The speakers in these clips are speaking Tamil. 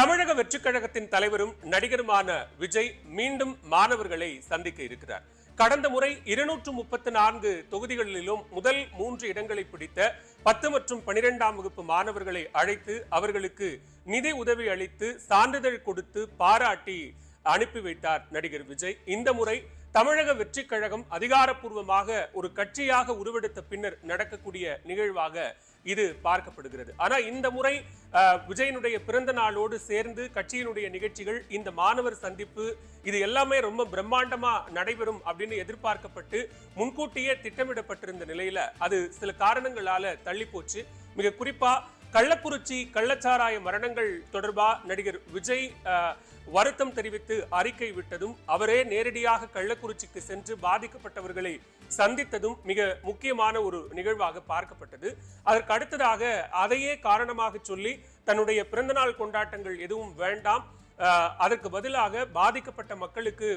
தமிழக வெற்றிக் கழகத்தின் தலைவரும் நடிகருமான விஜய் மீண்டும் மாணவர்களை சந்திக்க இருக்கிறார். கடந்த முறை இருநூற்று முப்பத்தி நான்கு தொகுதிகளிலும் முதல் மூன்று இடங்களை பிடித்த பத்து மற்றும் பனிரெண்டாம் வகுப்பு மாணவர்களை அழைத்து அவர்களுக்கு நிதி உதவி அளித்து சான்றிதழ் கொடுத்து பாராட்டி அனுப்பி வைத்தார் நடிகர் விஜய். இந்த முறை தமிழக வெற்றிக் கழகம் அதிகாரப்பூர்வமாக ஒரு கட்சியாக உருவெடுத்த பின்னர் நடக்கக்கூடிய நிகழ்வாக இது பார்க்கப்படுகிறது. ஆனா இந்த முறை விஜயனுடைய பிறந்த நாளோடு சேர்ந்து கட்சியினுடைய நிகழ்ச்சிகள் இந்த மாணவர் சந்திப்பு இது எல்லாமே ரொம்ப பிரம்மாண்டமா நடைபெறும் அப்படின்னு எதிர்பார்க்கப்பட்டு முன்கூட்டியே திட்டமிடப்பட்டிருந்த நிலையில அது சில காரணங்களால தள்ளி போச்சு மிக குறிப்பா கள்ளக்குறிச்சி கள்ளச்சாராய மரணங்கள் தொடர்பாக நடிகர் விஜய் வருத்தம் தெரிவித்து அறிக்கை விட்டதும் அவரே நேரடியாக கள்ளக்குறிச்சிக்கு சென்று பாதிக்கப்பட்டவர்களை சந்தித்ததும் மிக முக்கியமான ஒரு நிகழ்வாக பார்க்கப்பட்டது. அதற்கு அடுத்ததாக அதையே காரணமாக சொல்லி தன்னுடைய பிறந்தநாள் கொண்டாட்டங்கள் எதுவும் வேண்டாம் அதற்கு பதிலாக பாதிக்கப்பட்ட மக்களுக்கு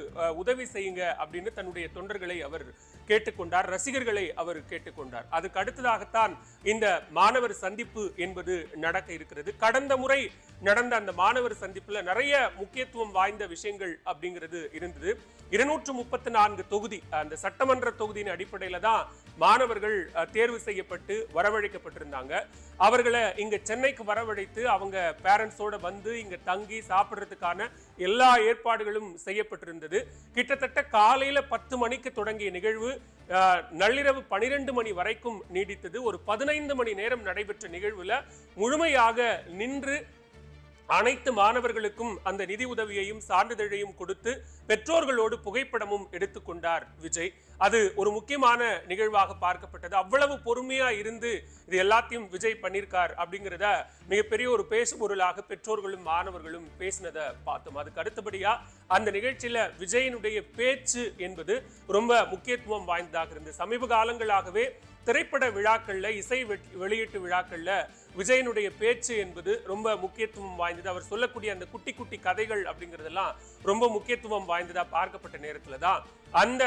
உதவி செய்யுங்க அப்படின்னு தன்னுடைய தொண்டர்களை அவர் கேட்டுக்கொண்டார் ரசிகர்களை அவர் கேட்டுக்கொண்டார். அதுக்கு அடுத்ததாகத்தான் இந்த மாணவர் சந்திப்பு என்பது நடக்க இருக்கிறது. கடந்த முறை நடந்த அந்த மாணவர் சந்திப்பில் நிறைய முக்கியத்துவம் வாய்ந்த விஷயங்கள் அப்படிங்கிறது இருந்தது. இருநூற்று முப்பத்தி நான்கு தொகுதி அந்த சட்டமன்ற தொகுதியின் அடிப்படையில் தான் மாணவர்கள் தேர்வு செய்யப்பட்டு வரவழைக்கப்பட்டிருந்தாங்க. அவர்களை இங்க சென்னைக்கு வரவழைத்து அவங்க பேரண்ட்ஸோட வந்து இங்க தங்கி சாப்பிடுறதுக்கான எல்லா ஏற்பாடுகளும் செய்யப்பட்டிருந்தது. கிட்டத்தட்ட காலையில பத்து மணிக்கு தொடங்கிய நிகழ்வு நள்ளிரவு பனிரெண்டு மணி வரைக்கும் நீடித்தது. ஒரு பதினைந்து மணி நேரம் நடைபெற்ற நிகழ்வுல முழுமையாக நின்று அனைத்து மாணவர்களுக்கும் அந்த நிதி உதவியையும் சான்றிதழையும் கொடுத்து பெற்றோர்களோடு புகைப்படமும் எடுத்துக்கொண்டார் விஜய். அது ஒரு முக்கியமான நிகழ்வாக பார்க்கப்பட்டது. அவ்வளவு பொறுமையா இருந்து இது எல்லாத்தையும் விஜய் பண்ணியிருக்கார் அப்படிங்கிறத மிகப்பெரிய ஒரு பேசுபொருளாக பெற்றோர்களும் மாணவர்களும் பேசினதை பார்த்தோம். அதுக்கு அடுத்தபடியா அந்த நிகழ்ச்சியில விஜயனுடைய பேச்சு என்பது ரொம்ப முக்கியத்துவம் வாய்ந்ததாக இருந்தது. சமீப காலங்களாகவே திரைப்பட விழாக்கள்ல இசை வெளியீட்டு விழாக்கள்ல விஜயனுடைய பேச்சு என்பது ரொம்ப முக்கியத்துவம் வாய்ந்தது. அவர் சொல்லக்கூடிய அந்த குட்டி குட்டி கதைகள் அப்படிங்கிறதெல்லாம் ரொம்ப முக்கியத்துவம் வாய்ந்ததா பார்க்கப்பட்ட நேரத்துல தான் அந்த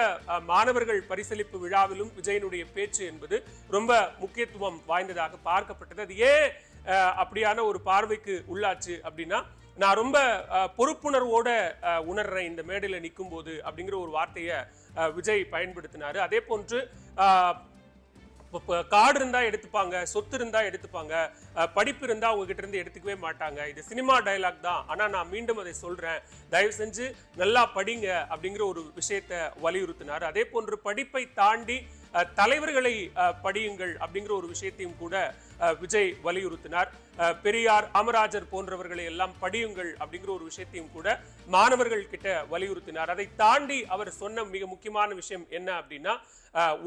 மாணவர்கள் பரிசளிப்பு விழாவிலும் விஜயனுடைய பேச்சு என்பது ரொம்ப முக்கியத்துவம் வாய்ந்ததாக பார்க்கப்பட்டது. அது ஏன் அஹ், அப்படியான ஒரு பார்வைக்கு உள்ளாச்சு அப்படின்னா நான் ரொம்ப அஹ், பொறுப்புணர்வோட அஹ், உணர்றேன் இந்த மேடையில நிற்கும் போது அப்படிங்கிற ஒரு வார்த்தையை அஹ், விஜய் பயன்படுத்தினாரு. அதே போன்று இப்போ கார்டு காடு எடுத்துப்பாங்க சொத்து இருந்தால் எடுத்துப்பாங்க படிப்பு இருந்தால் உங்ககிட்ட இருந்து எடுத்துக்கவே மாட்டாங்க. இது சினிமா டயலாக் தான். ஆனால் நான் மீண்டும் அதை சொல்கிறேன் தயவு செஞ்சு நல்லா படிங்க அப்படிங்கிற ஒரு விஷயத்தை வலியுறுத்தினார். அதே போன்று படிப்பை தாண்டி தலைவர்களை படியுங்கள் அப்படிங்கிற ஒரு விஷயத்தையும் கூட விஜய் வலியுறுத்தினார். பெரியார் காமராஜர் போன்றவர்களை எல்லாம் படியுங்கள் அப்படிங்கிற ஒரு விஷயத்தையும் கூட மாணவர்கள் கிட்ட வலியுறுத்தினார். அதை தாண்டி அவர் சொன்ன மிக முக்கியமான விஷயம் என்ன அப்படின்னா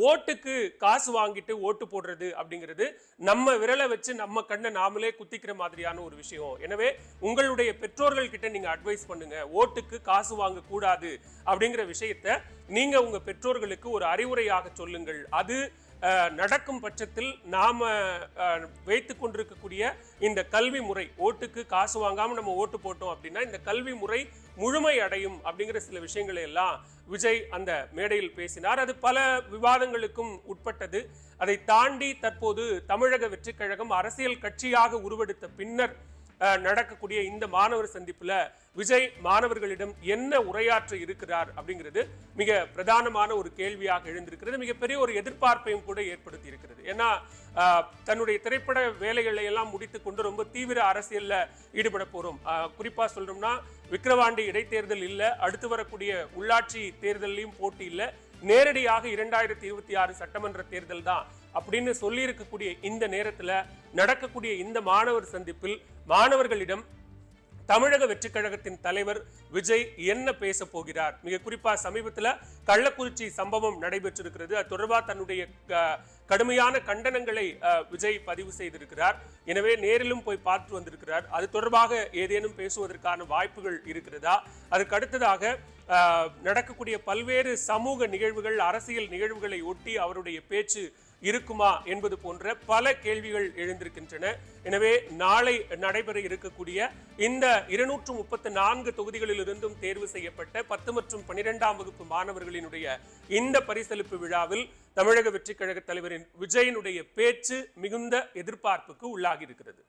ஓட்டுக்கு காசு வாங்கிட்டு ஓட்டு போடுறது அப்படிங்கிறது நம்ம விரலை வச்சு நம்ம கண்ணை நாமளே குத்திக்கிற மாதிரியான ஒரு விஷயம். எனவே உங்களுடைய பெற்றோர்கள் கிட்ட நீங்க அட்வைஸ் பண்ணுங்க. ஓட்டுக்கு காசு வாங்க கூடாது அப்படிங்கிற விஷயத்த நீங்க உங்க பெற்றோர்களுக்கு ஒரு அறிவுரையாக சொல்லுங்கள். அது நடக்கும் பட்சத்தில் நாம வைத்து கொண்டிருக்கக்கூடிய இந்த கல்வி முறை ஓட்டுக்கு காசு வாங்காமல் நம்ம ஓட்டு போட்டோம் அப்படின்னா இந்த கல்வி முறை முழுமை அடையும் அப்படிங்கிற சில விஷயங்களை எல்லாம் விஜய் அந்த மேடையில் பேசினார். அது பல விவாதங்களுக்கும் உட்பட்டது. அதை தாண்டி தற்போது தமிழக வெற்றிக் கழகம் அரசியல் கட்சியாக உருவெடுத்த பின்னர் நடக்கக்கூடிய இந்த மாணவர் சந்திப்பில் விஜய் மாணவர்களிடம் என்ன உரையாற்ற இருக்கிறார் அப்படிங்கிறது மிக பிரதானமான ஒரு கேள்வியாக எழுந்திருக்கிறது. மிகப்பெரிய ஒரு எதிர்பார்ப்பையும் கூட ஏற்படுத்தி இருக்கிறது ஏன்னா தன்னுடைய திரைப்பட வேலைகளை எல்லாம் முடித்து கொண்டு ரொம்ப தீவிர அரசியலில் ஈடுபட போகிறோம் குறிப்பாக சொல்கிறோம்னா சொல்லணும்னா விக்கிரவாண்டி இடைத்தேர்தல் இல்லை அடுத்து வரக்கூடிய உள்ளாட்சி தேர்தலையும் போட்டி இல்லை நேரடியாக இரண்டாயிரத்தி இருபத்தி ஆறு சட்டமன்ற தேர்தல் தான். அப்படின்னு சொல்லி இருக்கக்கூடிய இந்த நேரத்தில் நடக்கக்கூடிய இந்த மாணவர் சந்திப்பில் மாணவர்களிடம் தமிழக வெற்றிக் கழகத்தின் தலைவர் விஜய் என்ன பேச போகிறார்? மிக குறிப்பா சமீபத்தில் கள்ளக்குறிச்சி சம்பவம் நடைபெற்றிருக்கிறது. அது தொடர்பாக தன்னுடைய கடுமையான கண்டனங்களை அஹ், விஜய் பதிவு செய்திருக்கிறார். எனவே நேரிலும் போய் பார்த்து வந்திருக்கிறார். அது தொடர்பாக ஏதேனும் பேசுவதற்கான வாய்ப்புகள் இருக்கிறதா? அதுக்கு அடுத்ததாக நடக்கக்கூடிய பல்வேறு சமூக நிகழ்வுகள் அரசியல் நிகழ்வுகளை ஒட்டி அவருடைய பேச்சு இருக்குமா என்பது போன்ற பல கேள்விகள் எழுந்திருக்கின்றன. எனவே நாளை நடைபெற இருக்கக்கூடிய இந்த இருநூற்று முப்பத்தி நான்கு தொகுதிகளிலிருந்தும் தேர்வு செய்யப்பட்ட பத்து மற்றும் பனிரெண்டாம் வகுப்பு மாணவர்களினுடைய இந்த பரிசளிப்பு விழாவில் தமிழக வெற்றிக் கழக தலைவரின் விஜயனுடைய பேச்சு மிகுந்த எதிர்பார்ப்புக்கு உள்ளாகி இருக்கிறது